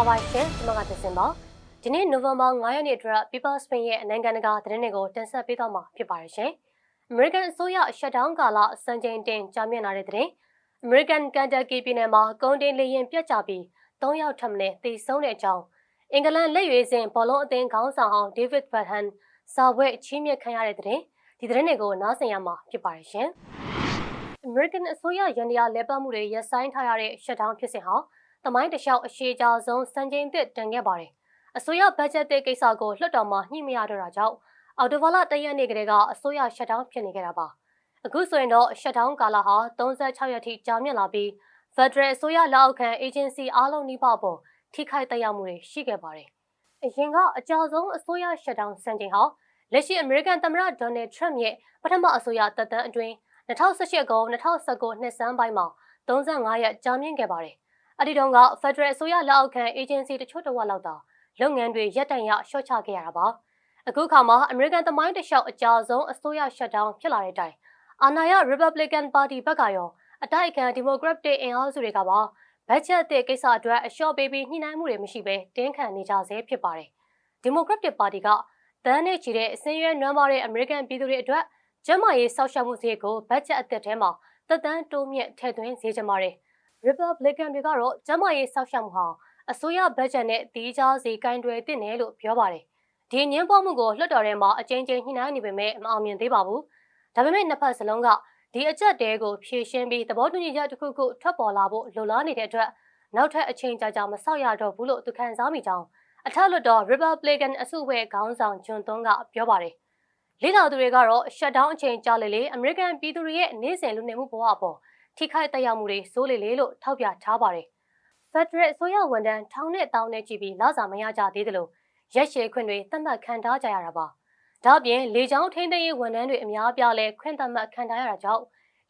္ဂလာပါရှင်ကျွန်မကသင်ပါဒီနေ့နိုဝင်ဘာ9ရက်နေ့အတွက် People Spain ရဲ့နိုင်ငံတကာသတင်းတွေကိုတင်ဆက်ပေးသွားမှာဖြစ်ပါတယ်ရှင် American အစိုးရ shutdown ကာလစံချိန်တင်ကြာမြင့်လာတဲ့သတင်း American Kentucky ပြည်နယ်မှာကုန်တင်လေယာဉ်ပြတ်ကျပြီး3ယောက်ထပ်မံသေဆုံးတဲ့အကြောင်းအင်္ဂလန်လက်ရွေးစင်ဘောလုံးအသင်းခေါင်းဆောင်ဟောင်း David Beckham စာဝဲချီးမြှင့်ခံရတဲ့သတင်းဒီသတင်းတွေကိုနားဆင်ရမှာဖြစ်ပါတယ်ရှင် American အစိုးရရန်တရားလဲပတ်မှုတွေရပ်ဆိုင်းထားရတဲ့ shutdown ဖြစ်စဉ်ဟာ တမိုင်းတစ်လျှောက်အရှိအကြဆုံးစံချိန်သစ်တန်ခဲ့ပါတယ်။အစိုးရဘတ်ဂျက်တဲ့ကိစ္စကိုလွှတ်တော်မှာညှိမရတော့တာကြောင့်အော်တိုဘာလတရက်နေ့ကတည်းကအစိုးရ shutdown ဖြစ်နေကြတာပါ။အခုဆိုရင်တော့ shutdown ကာလဟာ36ရက်ထိကြာမြင့်လာပြီး Federal အစိုးရလက်အောက်ခံ agency အားလုံးနှိပါပေါ်ထိခိုက်သက်ရောက်မှုတွေရှိခဲ့ပါတယ်။အရင်ကအကြဆုံးအစိုးရ shutdown စံချိန်ဟာလက်ရှိ American သမ္မတ Donald Trump ရဲ့ပထမအစိုးရတပ်တန်းအတွင်း2018ခု2019နှစ်စန်းပိုင်းမှာ35ရက်ကြာမြင့်ခဲ့ပါတယ်။ အဲ့ဒီတုန်းက Federal အစိုးရလက်အောက်ခံ agency တချို့တစ်ဝက်လောက်သာလုပ်ငန်းတွေရပ်တန့်ရရှော့ချခဲ့ရတာပါ။အခုခါမှာ American သမိုင်းတစ်လျှောက်အကြဆုံးအစိုးရ shutdown ဖြစ်လာတဲ့အတိုင်းအာဏာရ Republican Party ဘက်ကရောအတိုက်အခံ Democratic အင်အားစုတွေကပါဘတ်ဂျက်တဲ့ကိစ္စအတွက်အလျှော့ပေးပြီးညှိနှိုင်းမှုတွေမရှိဘဲတင်းခံနေကြဆဲဖြစ်ပါတယ်။ Democratic Party ကတန်းနဲ့ချီတဲ့အစင်းရဲနွမ်းပါတဲ့ American ပြည်သူတွေအတွက်ကျန်းမာရေးစောင့်ရှောက်မှုစရိတ်ကိုဘတ်ဂျက်အသစ်ထဲမှာသက်တမ်းတိုးမြင့်ထည့်သွင်းစေချင်ပါတယ်။ Republican တွေကတော့ကျန်းမာရေးစောင့်ရှောက်မှုဟာအစိုးရဘတ်ဂျက်နဲ့တီးခြားစီကင်တွယ်တင်တယ်လို့ပြောပါတယ်။ဒီညင်းပေါ်မှုကိုလွှတ်တော်ထဲမှာအကြိမ်ကြိမ်ညှိနှိုင်းနေပေမဲ့မအောင်မြင်သေးပါဘူး။ဒါပေမဲ့နှစ်ဖက်စလုံးကဒီအကြက်တဲကိုဖြည့်ရှင်းပြီးသဘောတူညီချက်တစ်ခုခုထွက်ပေါ်လာဖို့လိုလားနေတဲ့အတွက်နောက်ထပ်အချိန်ကြာကြာမဆောက်ရတော့ဘူးလို့သူခံစားမိကြောင်းအထက်လွှတ်တော် Republican အစုအဖွဲ့ခေါင်းဆောင်ဂျွန်သွန်းကပြောပါတယ်။လေ့လာသူတွေကတော့ shutdown အချိန်ကြာလေလေ American ပြည်သူတွေရဲ့နေ့စဉ်လူနေမှုဘဝအပေါ် ထိခိုက်သက်ရောက်မှုတွေစိုးလေလေလို့ထောက်ပြထားပါတယ်။ Federal အစိုးရဝန်ထမ်းထောင်နဲ့တောင်းနဲ့ကြည့်ပြီးလစာမရကြသေးသလိုရက်ရှည်ခွင့်တွေသတ်မှတ်ခံထားကြရတာပါ။ဒါ့အပြင်လေကြောင်းထိန်းသိမ်းရေးဝန်ထမ်းတွေအများအပြားလဲခွင့်သတ်မှတ်ခံထားရတာကြောင့်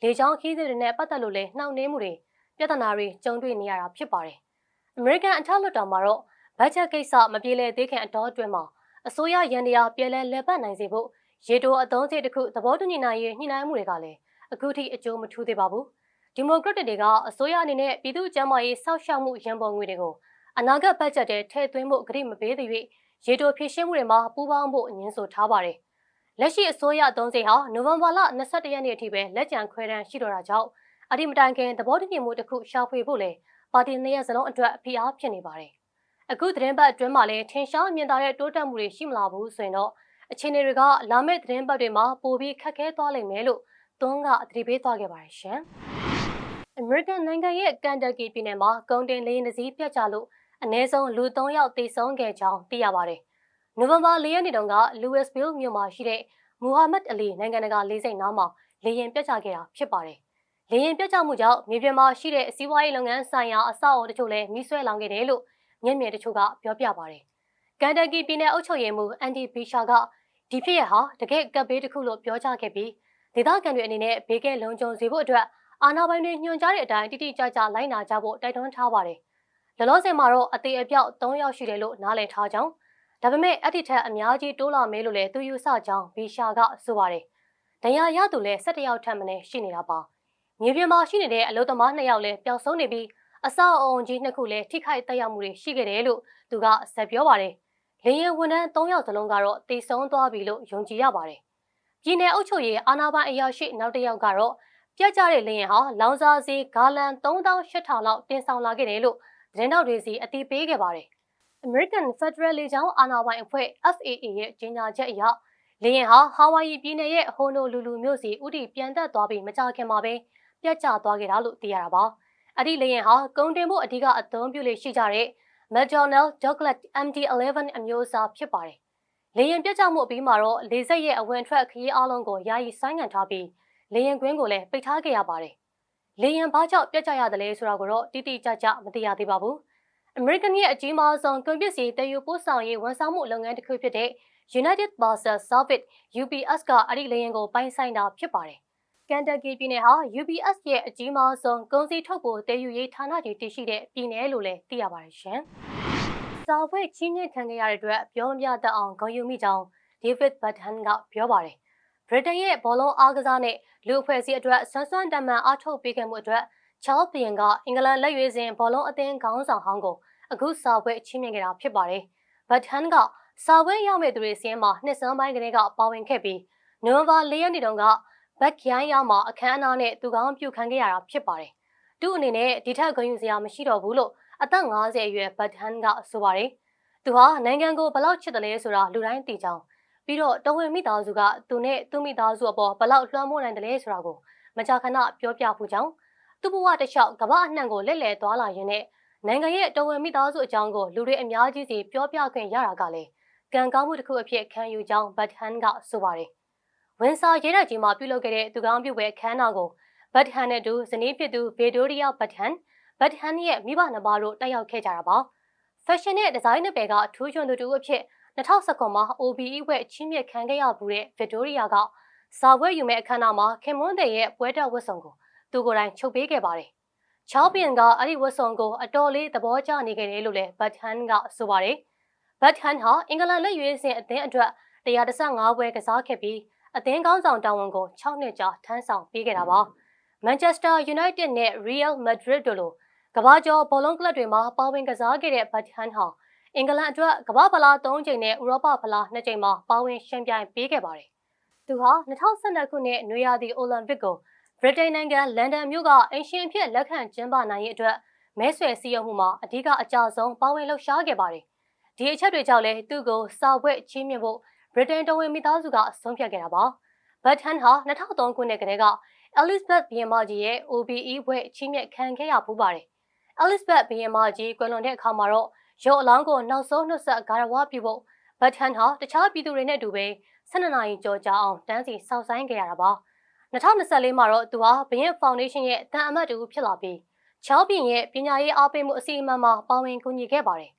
လေကြောင်းခီးစဉ်တွေနဲ့ပတ်သက်လို့လဲနှောင့်နှေးမှုတွေပြဿနာတွေကြုံတွေ့နေရတာဖြစ်ပါတယ်။ American အထက်လွှတ်တော်မှာတော့ဘတ်ဂျက်ကိစ္စမပြေလည်သေးခင်အတော်အတွင်းမှာအစိုးရရန်တရားပြည်လဲလဲပတ်နိုင်စေဖို့ရေတိုအသုံးစရိတ်တစ်ခုသဘောတူညီနိုင်ရေးညှိနှိုင်းမှုတွေကလည်းအခုထိအကျိုးမထူးသေးပါဘူး။ ဒီမိုကရက်တစ်တွေကအစိုးရအနေနဲ့ပြည်သူ့ကျန်းမာရေးစောင့်ရှောက်မှုရန်ပုံငွေတွေကိုအနာဂတ်ဘတ်ဂျက်ထဲထည့်သွင်းဖို့ကြိမပေးသေး၍ရေတိုဖြည့်ရှင်းမှုတွေမှာပူးပေါင်းဖို့ညှင်းဆိုထားပါတယ်။လက်ရှိအစိုးရအသုံးစရိတ်ဟာနိုဝင်ဘာလ22ရက်နေ့အထိပဲလက်ကျန်ခွဲတမ်းရှိတော့တာကြောင့်အဒီမတိုင်ခင်သဘောတူညီမှုတစ်ခုရှာဖွေဖို့လဲပါတီနှစ်ရပ်စလုံးအတွက်ဖိအားဖြစ်နေပါတယ်။အခုသတင်းပတ်အတွင်းမှာလည်းထင်ရှားမြင်သာတဲ့တိုးတက်မှုတွေရှိမလာဘူးဆိုရင်တော့အခြေအနေတွေကလာမယ့်သတင်းပတ်တွေမှာပိုပြီးခက်ခဲသွားလိမ့်မယ်လို့သွန်းကအတတိပေးသွားခဲ့ပါတယ်ရှင်။ American နိုင်ငံရဲ့ကန်တက်ကီပြည်နယ်မှာကုန်တင်လေးနှစည်းပြတ်ကျလို့အနည်းဆုံးလူ3ယောက်သေဆုံးခဲ့ကြောင်းသိရပါတယ်။နိုဝင်ဘာ၄ရက်နေ့တုန်းက Louisville မြို့မှာရှိတဲ့မူဟာမက်အလီနိုင်ငံတကာလေးစိတ်နားမှာလေယာဉ်ပြတ်ကျခဲ့တာဖြစ်ပါတယ်။လေယာဉ်ပြတ်ကျမှုကြောင့်မြေပြင်မှာရှိတဲ့စီးပွားရေးလုပ်ငန်းဆိုင်ရာအဆောက်အအုံတချို့လည်းမိဆွဲလောင်ခဲ့တယ်လို့မျက်မြင်တချို့ကပြောပြပါတယ်။ကန်တက်ကီပြည်နယ်အုပ်ချုပ်ရေးမှူးအန်ဒီဘီရှာကဒီဖြစ်ရဟာတကယ်ကပ်ဘေးတစ်ခုလို့ပြောကြားခဲ့ပြီးဒေသခံတွေအနေနဲ့ဘေးကဲလုံခြုံစေဖို့အတွက် အာဏာပိုင်တွေညွှန်ကြားတဲ့အတိုင်းတိတိကျကျလိုက်နာကြဖို့တိုက်တွန်းထားပါတယ်။လလောဆယ်မှာတော့အသေးအပြောက်၃ယောက်ရှိတယ်လို့နားလည်ထားကြောင်းဒါပေမဲ့အဲ့ဒီထက်အများကြီးတိုးလာမယ်လို့လည်းသူယူဆကြောင်းဘီရှာကဆိုပါတယ်။ဒဏ်ရာရသူလည်း၁၁ယောက်ထပ်မင်းရှိနေတာပါ။မြေပြင်မှာရှိနေတဲ့အလုပ်သမား၂ယောက်လည်းပျောက်ဆုံးနေပြီးအဆောက်အုံကြီးနှစ်ခုလည်းထိခိုက်တက်ရောက်မှုတွေရှိခဲ့တယ်လို့သူကဆက်ပြောပါတယ်။လေရင်ဝန်ထမ်း၃ယောက်စလုံးကတော့တေဆုံးသွားပြီလို့ယုံကြည်ရပါတယ်။ပြည်내အုပ်ချုပ်ရေးအာဏာပိုင်အရာရှိနောက်တစ်ယောက်ကတော့ ပြတ်ကျတဲ့လေရင်ဟာလောင်စာစီဂါလန်3800လောက်တင်ဆောင်လာခဲ့တယ်လို့သတင်းတောက်တွေစီအတိပေးခဲ့ပါတယ်။ American Federal လေကြောင်းအာဏာပိုင်အဖွဲ့ FAA ရဲ့ကြေညာချက်အရလေရင်ဟာဟာဝိုင်ယီပြည်နယ်ရဲ့ဟိုနိုလူလူမြို့စီဥတီပြန်တက်သွားပြီးမကြခင်မှာပဲပြတ်ကျသွားခဲ့တာလို့သိရတာပါ။အဲ့ဒီလေရင်ဟာကုန်တင်ဖို့အဓိကအသုံးပြုလေရှိကြတဲ့ McDonnell Douglas MD-11 အမျိုးအစားဖြစ်ပါတယ်။လေရင်ပြတ်ကျမှုအပြီးမှာတော့လေဆိပ်ရဲ့အဝင်ထွက်ခရီးအလုံးကိုယာယီဆိုင်းငံ့ထားပြီး လေရင်ကွင်းကိုလည်းပိတ်ထားခဲ့ရပါတယ်။လေရင်ဘာကြောင့်ပြတ်ကျရတယ်လဲဆိုတာကိုတော့တိတိကျကျမသိရသေးပါဘူး။ American ရဲ့အကြီးမားဆုံးကုန်ပစ္စည်းတည်ယူပို့ဆောင်ရေးဝန်ဆောင်မှုလုပ်ငန်းတစ်ခုဖြစ်တဲ့ United Parcel Service UPS ကအဲ့ဒီလေရင်ကိုပိုင်ဆိုင်တာဖြစ်ပါတယ်။ကန်တက်ကီပြည်နယ်ဟာ UPS ရဲ့အကြီးမားဆုံးကုန်စည်ထုတ်ပို့တည်ယူရေးဌာနကြီးတည်ရှိတဲ့ပြည်နယ်လို့လည်းသိရပါတယ်ရှင်။စာဝဲချင်းချင်းခံခဲ့ရတဲ့အတွက်ပြောမပြတတ်အောင်ဂုဏ်ယူမိကြောင်း David Button ကပြောပါတယ်။ဗြိတိန်ရဲ့ဘောလုံးအားကစားနဲ့ လူအဖွဲ့အစည်းအတွက်ဆွမ်းဆွမ်းတမန်အားထုတ်ပေးခဲ့မှုအတွက်ချားလ်ဘီယန်ကအင်္ဂလန်လက်ရွေးစင်ဘောလုံးအသင်းခေါင်းဆောင်ဟောင်းကိုအခုစာပွဲချင်းမြင်ခဲ့တာဖြစ်ပါတယ်ဘတ်ဟန်ကစာပွဲရောက်မဲ့သူတွေစီးရင်မှာနှစ်စမ်းပိုင်းကလေးကပါဝင်ခဲ့ပြီးနိုဝင်ဘာ၄ရက်နေ့တုန်းကဘတ်ခိုင်းရမှာအခမ်းအနားနဲ့သူကောင်းပြုခံခဲ့ရတာဖြစ်ပါတယ်သူ့အနေနဲ့ဒီထက်ဂုဏ်ယူစရာမရှိတော့ဘူးလို့အသက်50အရွယ်ဘတ်ဟန်ကဆိုပါတယ်သူဟာနိုင်ငံကိုဘလောက်ချစ်တယ်လဲဆိုတာလူတိုင်းသိကြောင်း ပြီးတော့တော်ဝင်မိသားစုကသူနဲ့သူ့မိသားစုအပေါ်ဘလောက်လွှမ်းမိုးနိုင်တယ်လဲဆိုတာကိုမကြာခဏပြောပြဖို့ကြောင်းသူ့ဘဝတစ်လျှောက်ကမ္ဘာအနှံ့ကိုလက်လည်သွားလာရင်းနဲ့နိုင်ငံရဲ့တော်ဝင်မိသားစုအကြောင်းကိုလူတွေအများကြီးစီပြောပြခွင့်ရတာကလည်းကံကောင်းမှုတစ်ခုအဖြစ်ခံယူကြောင်းဘတ်ဟန်ကဆိုပါတယ်ဝင်စာရဲတပ်ကြီးမှာပြုလုပ်ခဲ့တဲ့သူကောင်းပြုပွဲအခမ်းအနားကိုဘတ်ဟန်နဲ့တူဇနီးဖြစ်သူဗေဒိုရီယာဘတ်ဟန်ဘတ်ဟန်ရဲ့မိဘနှစ်ပါးတို့တက်ရောက်ခဲ့ကြတာပါဖက်ရှင်နဲ့ဒီဇိုင်းနယ်ပယ်ကထူးချွန်သူတူအဖြစ် 2019မှာ OBE ဝက်ချင်းမြက်ခံခဲ့ရဘူးတဲ့ဗီတိုရီယာကစာပွဲယူမဲ့အခမ်းအနားမှာခင်မွန်းတဲ့ရဲ့ပွဲတော်ဝတ်စုံကိုသူကိုယ်တိုင်ချုပ်ပေးခဲ့ပါတယ်။ချောင်းပင်ကအဲ့ဒီဝတ်စုံကိုအတော်လေးသဘောကျနေခဲ့တယ်လို့လည်းဘတ်ဟန်ကဆိုပါတယ်။ဘတ်ဟန်ဟာအင်္ဂလန်လက်ရွေးစင်အသင်းအတွက်115ပွဲကစားခဲ့ပြီးအသင်းကောင်းဆောင်တာဝန်ကို6နှစ်ကြာထမ်းဆောင်ပေးခဲ့တာပါ။ Manchester United နဲ့ Real Madrid တို့လိုကမ္ဘာကျော်ဘောလုံးကလပ်တွေမှာပါဝင်ကစားခဲ့တဲ့ဘတ်ဟန်ဟာ အင်္ဂလန်အတွက်ကမ္ဘာဖလား၃ချိန်နဲ့ဥရောပဖလား၂ချိန်မှာပါဝင်ရှင်ပြိုင်ပေးခဲ့ပါတယ်။သူဟာ2012ခုနှစ်နွေရာသီအိုလံပစ်ကိုဗြိတိန်နိုင်ငံလန်ဒန်မြို့ကအင်ရှင်ဖြစ်လက်ခံကျင်းပနိုင်ရေးအတွက်မဲဆွယ်စည်းရုံးမှုမှာအဓိကအကြဆုံးပါဝင်လှုပ်ရှားခဲ့ပါတယ်။ဒီအချက်တွေကြောင့်လည်းသူ့ကိုစာဝက်ချီးမြှင့်ဖို့ဗြိတိန်တော်ဝင်မိသားစုကအဆုံးဖြတ်ခဲ့တာပါ။ဘတ်ဟန်ဟာ2003ခုနှစ်ကတည်းက Elizabeth ဘီယမကြီးရဲ့ OBE ဘွဲ့ချီးမြှင့်ခံခဲ့ရပူပါတယ်။ Elizabeth ဘီယမကြီးကွယ်လွန်တဲ့အခါမှာတော့ ရုပ်အလောင်းကိုနောက်ဆုံးနှုတ်ဆက်ဂါရဝပြုဖို့ဘတ်ဟန်ဟာတခြားပြည်သူတွေနဲ့အတူပဲ12နာရီကြော်ကြာအောင်တန်းစီစောင့်ဆိုင်းခဲ့ရတာပါ2024မှာတော့သူဟာဘရင်ဖောင်ဒေးရှင်းရဲ့တန်အမတ်တူဖြစ်လာပြီးချောင်းပြင်ရဲ့ပညာရေးအားပေးမှုအစီအမံမှာပါဝင်ကူညီခဲ့ပါတယ်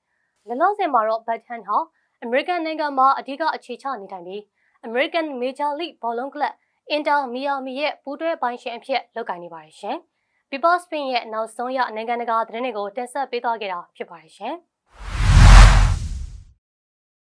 လလောဆယ်မှာတော့ဘတ်ဟန်ဟာအမေရိကန်နိုင်ငံမှာအဓိကအခြေချနေထိုင်ပြီး American Major League ဘောလုံးကလပ် Inter Miami ရဲ့ပူးတွဲပိုင်းရှင်အဖြစ်လုပ်ကိုင်နေပါတယ်ရှင်။ People Spin ရဲ့နောက်ဆုံးရနိုင်ငံတကာသတင်းတွေကိုတင်ဆက်ပေးသွားခဲ့တာဖြစ်ပါတယ်ရှင်။